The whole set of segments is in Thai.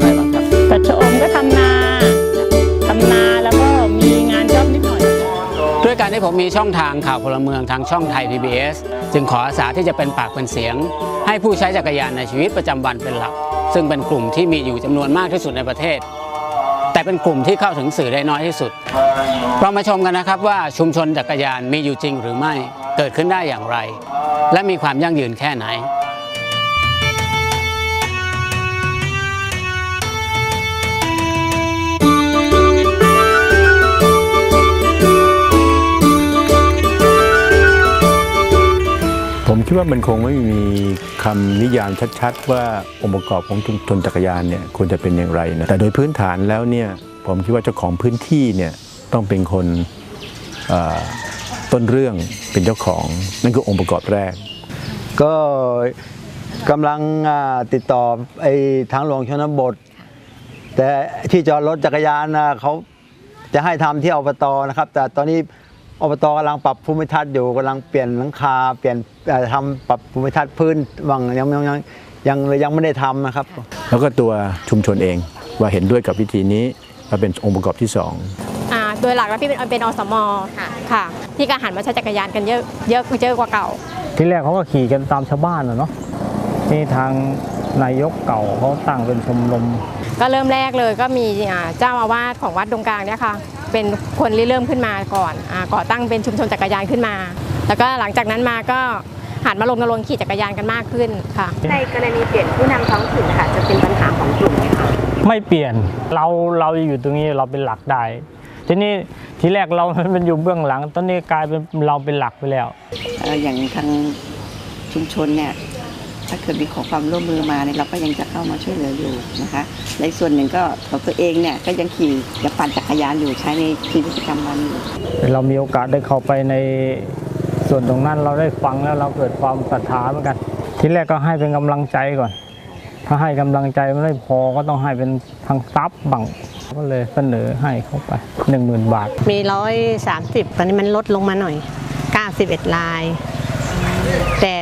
แล้วทำอะไรบ้างครับแต่ชะอมก็ทำนาทำนาแล้วก็มีงานจ็อบนิดหน่อย ด้วยการที่ผมมีช่องทางข่าวพลเมืองทางช่องไทย PBS จึงขออาสาที่จะเป็นปากเป็นเสียง ให้ผู้ใช้จักรยานในชีวิตประจำวันเป็นหลัก ซึ่งเป็นกลุ่มที่มีอยู่จำนวนมากที่สุดในประเทศ แต่เป็นกลุ่มที่เข้าถึงสื่อได้น้อยที่สุดเรามาชมกันนะครับว่าชุมชนจักรยานมีอยู่จริงหรือไม่เกิดขึ้นได้อย่างไร และมีความยั่งยืนแค่ไหน คิดว่ามันคงไม่มีคำนิยามชัด ๆ ว่าองค์ประกอบของชุมชนจักรยานเนี่ยควรจะเป็นอย่างไรนะแต่โดยพื้นฐานแล้วเนี่ยผมคิดว่าเจ้าของพื้นที่เนี่ยต้องเป็นคนต้นเรื่องเป็นเจ้าของ นั่นคือองค์ประกอบแรก ก็กำลังติดต่อไอ้ทางหลวงชนบท แต่ที่จอดรถจักรยานเขาจะให้ทำที่อบตนะครับ แต่ตอนนี้ อบตกำลังปรับภูมิทัศน์อยู่กำลังเปลี่ยนหลังคา เปลี่ยนเอ่อทำปรับภูมิทัศน์พื้นบางยังยังยังยังยังไม่ได้ทำนะครับ แล้วก็ตัวชุมชนเองว่าเห็นด้วยกับวิธีนี้มาเป็นองค์ประกอบที่สองอ่าโดยหลักแล้วพี่เป็นเป็นอสมค่ะที่ก็หันมาใช้จักรยานกันเยอะเยอะเยอะกว่าเก่า ที่แรกเขาก็ขี่กันตามชาวบ้านนะเนาะนี่ทางนายกเก่าเขาตั้งเป็นชมรมก็เริ่มแรกเลยก็มีอ่าเจ้าอาวาสของวัดดงกลางเนี่ยค่ะ เป็นคนริเริ่มขึ้นมาก่อนอาก่อตั้งเป็นชุมชนจักรยานขึ้นมา แล้วก็หลังจากนั้นมาก็หันมาลงนรงค์ขี่จักรยานกันมากขึ้นค่ะ ในกรณีเปลี่ยนผู้นำท้องถิ่นค่ะจะเป็นปัญหาของกลุ่มไหมคะไม่เปลี่ยนเราเราอยู่ตรงนี้เราเป็นหลักได้ทีนี้ทีแรกเรามันอยู่เบื้องหลัง ตอนนี้กลายเป็นเราเป็นหลักไปแล้วเอ่ออย่างทางชุมชนเนี่ย ถ้าเกิดมีขอความร่วมมือมาเนี่ยเราก็ยังจะเข้ามาช่วยเหลืออยู่นะคะในส่วนหนึ่งก็ของตัวเองเนี่ยก็ยังขี่ยังปั่นจักรยานอยู่ใช้ในชีวิตประจำวันอยู่เรามีโอกาสได้เข้าไปในส่วนตรงนั้นเราได้ฟังแล้วเราเกิดความศรัทธาเหมือนกัน ทีแรกก็ให้เป็นกำลังใจก่อน ถ้าให้กำลังใจไม่พอก็ต้องให้เป็นทางทรัพย์บังก็เลยเสนอให้เขาไป 1 0,000 บาท มีร้อยสามสิบตอนนี้มันลดลงมาหน่อยเก้าสิบเอ็ดลาย แต่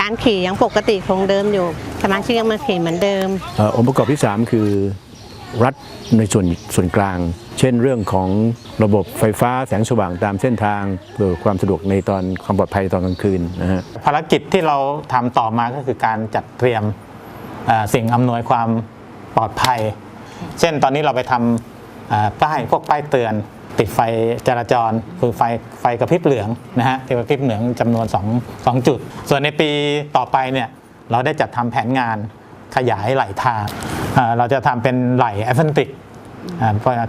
การขี่ยังปกติคงเดิมอยู่ สมาชิกยังมาขี่เหมือนเดิมเอ่อองค์ประกอบที่ 3 คือรัฐในส่วนส่วนกลาง เช่นเรื่องของระบบไฟฟ้าแสงสว่างตามเส้นทางเพื่อความสะดวกในตอนความปลอดภัยตอนกลางคืนนะฮะ ภารกิจที่เราทำต่อมาก็คือการจัดเตรียมเอ่อสิ่งอำนวยความปลอดภัย เช่นตอนนี้เราไปทำเอ่อป้ายพวกป้ายเตือน ติดไฟจราจรคือไฟไฟกระพริบเหลืองนะฮะที่กระพริบเหลืองจำนวน2 2จุด ส่วนในปีต่อไปเนี่ยเราได้จัดทำแผนงานขยายไหลทาง เราจะทำเป็นไหลแอสเฟนติก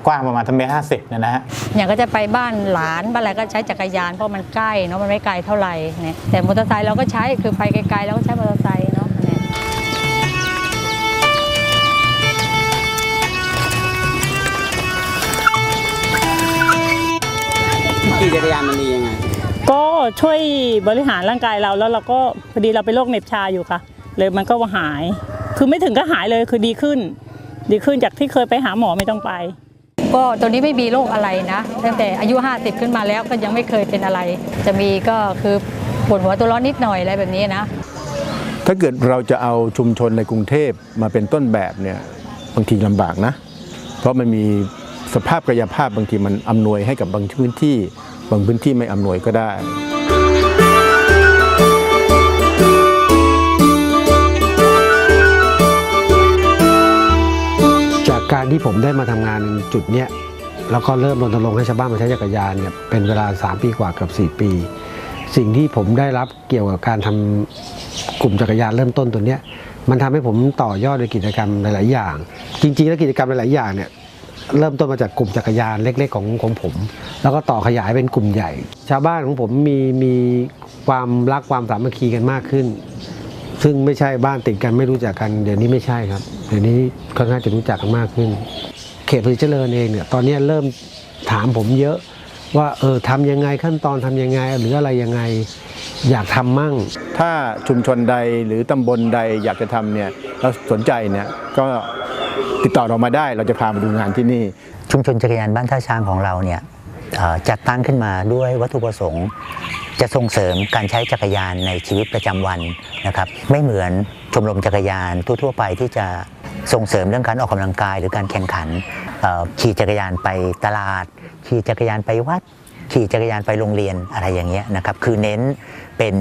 กว้างประมาณเมตรห้าสิบเนี่ยนะฮะอย่างก็จะไปบ้านหลานบ้านอะไรก็ใช้จักรยานเพราะมันใกล้เนาะมันไม่ไกลเท่าไหร่เนี่ยแต่มอเตอร์ไซค์เราก็ใช้คือไปไกลๆเราก็ใช้มอเตอร์ไซค์ ขี่จักรยานมันดียังไงก็ช่วยบริหารร่างกายเราแล้วเราก็พอดีเราเป็นโรคเหน็บชาอยู่ค่ะ เลยมันก็หาย คือไม่ถึงก็หายเลยคือดีขึ้น ดีขึ้นจากที่เคยไปหาหมอไม่ต้องไป ก็ตัวนี้ไม่มีโรคอะไรนะตั้งแต่อายุ 50 ขึ้นมาแล้วก็ยังไม่เคยเป็นอะไร จะมีก็คือปวดหัวตัวร้อนนิดหน่อยอะไรแบบนี้นะ ถ้าเกิดเราจะเอาชุมชนในกรุงเทพมาเป็นต้นแบบเนี่ยบางทีลำบากนะ เพราะมันมีสภาพกายภาพบางทีมันอำนวยให้กับบางพื้นที่ บางพื้นที่ไม่อำนวยก็ได้จากการที่ผมได้มาทำงานจุดเนี้ยแล้วก็เริ่มรณรงค์ให้ชาวบ้านมาใช้จักรยานเนี่ยเป็นเวลา 3 ปีกว่ากับ 4 ปี สิ่งที่ผมได้รับเกี่ยวกับการทำกลุ่มจักรยานเริ่มต้นตัวเนี้ยมันทำให้ผมต่อยอดในกิจกรรมหลาย ๆ อย่าง จริง ๆ แล้วกิจกรรมหลาย ๆ อย่างเนี่ย เริ่มต้นมาจากกลุ่มจักรยานเล็ก ๆ ของของผม แล้วก็ต่อขยายเป็นกลุ่มใหญ่ ชาวบ้านของผมมีมีความรักความสามัคคีกันมากขึ้น ซึ่งไม่ใช่บ้านติดกันไม่รู้จักกันเดี๋ยวนี้ไม่ใช่ครับ เดี๋ยวนี้ค่อนข้างจะรู้จักกันมากขึ้น เขตภาษีเจริญเองเนี่ยตอนนี้เริ่มถามผมเยอะว่าเออทำยังไงขั้นตอนทำยังไง หรืออะไรยังไงอยากทำมั่ง ถ้าชุมชนใดหรือตำบลใดอยากจะทำเนี่ยแล้วสนใจเนี่ยก็ ติดต่อเรามาได้เราจะพามาดูงานที่นี่ ชุมชนจักรยานบ้านท่าช้างของเราเนี่ยจัดตั้งขึ้นมาด้วยวัตถุประสงค์ จะส่งเสริมการใช้จักรยานในชีวิตประจำวันนะครับ ไม่เหมือนชมรมจักรยานทั่วๆไปที่จะส่งเสริมเรื่องการออกกำลังกายหรือการแข่งขันขี่จักรยานไปตลาดขี่จักรยานไปวัด ขี่จักรยานไปโรงเรียนอะไรอย่างเงี้ยนะครับคือเน้นเป็น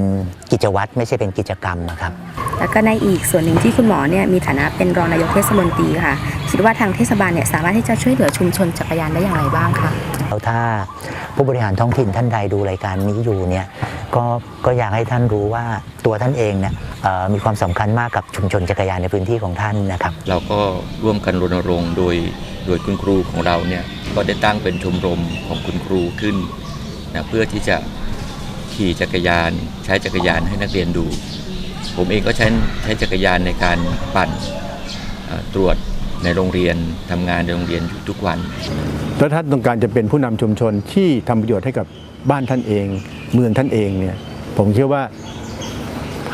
กิจวัตรไม่ใช่เป็นกิจกรรมนะครับ แล้วก็ในอีกส่วนหนึ่งที่คุณหมอเนี่ยมีฐานะเป็นรองนายกเทศมนตรีค่ะ คิดว่าทางเทศบาลเนี่ยสามารถที่จะช่วยเหลือชุมชนจักรยานได้อย่างไรบ้างคะแล้วถ้าผู้บริหารท้องถิ่นท่านใดดูรายการนี้อยู่เนี่ยก็ก็อยากให้ท่านรู้ว่าตัวท่านเองเนี่ยเอ่อมีความสำคัญมากกับชุมชนจักรยานในพื้นที่ของท่านนะครับ เราก็ร่วมกันรณรงค์โดย โดยคุณครูของเราเนี่ยก็ได้ตั้งเป็นชมรมของคุณครูขึ้นนะเพื่อที่จะขี่จักรยาน ใช้จักรยานให้นักเรียนดู ผมเองก็ใช้ใช้จักรยานในการปั่นตรวจในโรงเรียนทำงานในโรงเรียนอยู่ทุกวันแล้วท่านต้องการจะเป็นผู้นำชุมชนที่ทำประโยชน์ให้กับบ้านท่านเอง เมืองท่านเองเนี่ยผมเชื่อว่า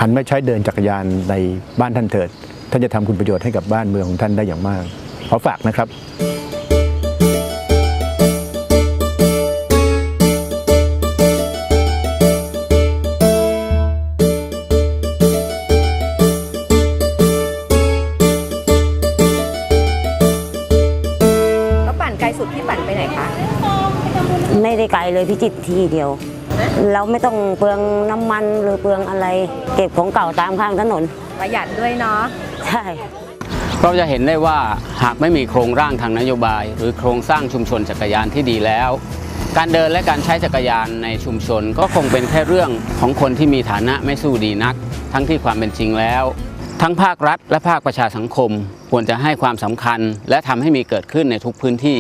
หันมาใช้เดินจักรยานในบ้านท่านเถิด ท่านจะทำคุณประโยชน์ให้กับบ้านเมืองของท่านได้อย่างมาก ขอฝากนะครับแล้วปั่นไกลสุดที่ปั่นไปไหนคะ ไม่ได้ไกลเลยพิจิตรที่เดียว เราไม่ต้องเปลืองน้ำมันหรือเปลืองอะไร เก็บของเก่าตามข้างถนน ประหยัดด้วยเนาะ ใช่ เราจะเห็นได้ว่าหากไม่มีโครงร่างทางนโยบาย หรือโครงสร้างชุมชนจักรยานที่ดีแล้ว การเดินและการใช้จักรยานในชุมชนก็คงเป็นแค่เรื่องของคนที่มีฐานะไม่สู้ดีนัก ทั้งที่ความเป็นจริงแล้ว ทั้งภาครัฐและภาคประชาสังคม ควรจะให้ความสำคัญ และทำให้มีเกิดขึ้นในทุกพื้นที่